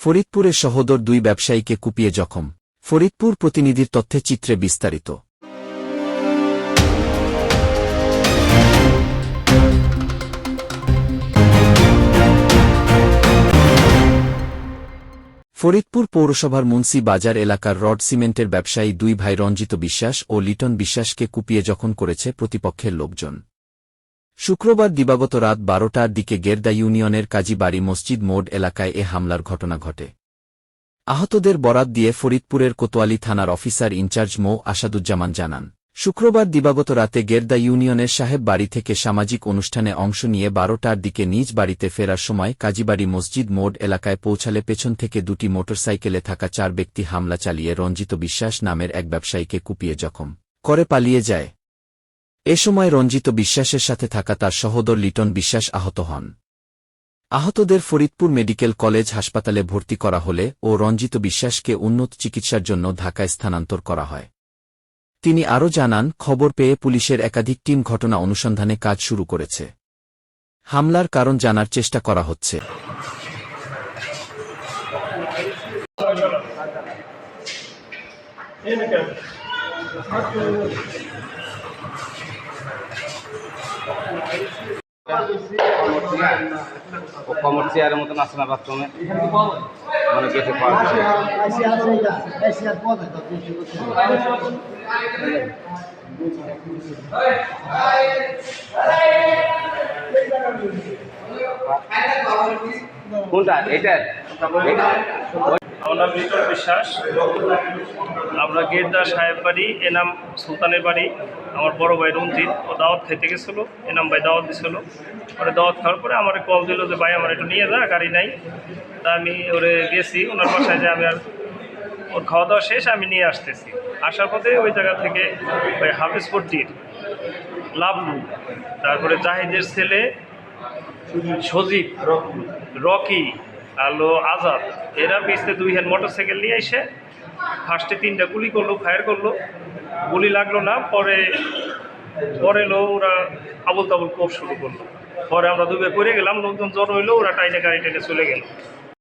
ফরিদপুরের সহোদর দুই ব্যবসায়ীকে কুপিয়ে জখম। ফরিদপুর প্রতিনিধির তথ্যে চিত্রে বিস্তারিত। ফরিদপুর পৌরসভার মুন্সি বাজার এলাকার রড সিমেন্টের ব্যবসায়ী দুই ভাই রঞ্জিত বিশ্বাস ও লিটন বিশ্বাসকে কুপিয়ে জখম করেছে প্রতিপক্ষের লোকজন। শুক্রবার দিবাগত রাত বারোটার দিকে গেরদা ইউনিয়নের কাজীবাড়ি মসজিদ মোড এলাকায় এ হামলার ঘটনা ঘটে। আহতদের বরাত দিয়ে ফরিদপুরের কোতোয়ালি থানার অফিসার ইনচার্জ মো. আসাদুজ্জামান জানান, শুক্রবার দিবাগত রাতে গেরদা ইউনিয়নের সাহেব বাড়ি থেকে সামাজিক অনুষ্ঠানে অংশ নিয়ে বারোটার দিকে নিজ বাড়িতে ফেরার সময় কাজীবাড়ি মসজিদ মোড এলাকায় পৌঁছালে পেছন থেকে দুটি মোটরসাইকেলে থাকা চার ব্যক্তি হামলা চালিয়ে রঞ্জিত বিশ্বাস নামের এক ব্যবসায়ীকে কুপিয়ে জখম করে পালিয়ে যায়। এ সময় রঞ্জিত বিশ্বাসের সাথে থাকা তার সহোদর লিটন বিশ্বাস আহত হন। আহতদের ফরিদপুর মেডিকেল কলেজ হাসপাতালে ভর্তি করা হলে ও রঞ্জিত বিশ্বাসকে উন্নত চিকিৎসার জন্য ঢাকায় স্থানান্তর করা হয়। তিনি আরও জানান, খবর পেয়ে পুলিশের একাধিক টিম ঘটনা অনুসন্ধানে কাজ শুরু করেছে। হামলার কারণ জানার চেষ্টা করা হচ্ছে। ও কমর চেয়ারের মতন আছে না বাথরুমে? মানে গেটে পাওয়া কোনটা? এটা আমার নাম বিশ্বাস। আমরা গেরদা সাহেব বাড়ি এনাম সুলতানের বাড়ি। আমার বড় ভাই রঞ্জিত, ও দাওয়াত খাইতে গেছিল। এনাম ভাই দাওয়াত দিছিল। ওরে দাওয়াত খাওয়ার পরে আমার কল দিল যে, ভাই, আমার একটু নিয়ে যা, গাড়ি নাই। তা আমি ওরে গেছি, ওনার বাসায় যে আমি আর ওর খাওয়া দাওয়া শেষ, আমি নিয়ে আসতেছি। আসার পথে ওই জায়গা থেকে ওই হাফিজপুরটির লাভলু তারপরে জাহিদের ছেলে সজীব, রকি আলো আজাদ। এরা পিছতে দুই হ্যান্ড মোটর সাইকেল নিয়ে এসে ফার্স্টে তিনটা গুলি করল ফায়ার করল। গুলি লাগল না, পরে পরে এলো ওরা আবুল তাবুল কোপ শুরু করল। পরে আমরা দুবে করে গেলাম, লোকজন জ্বর হইল, ওরা টাইনে গাড়ি টেনে চলে গেল।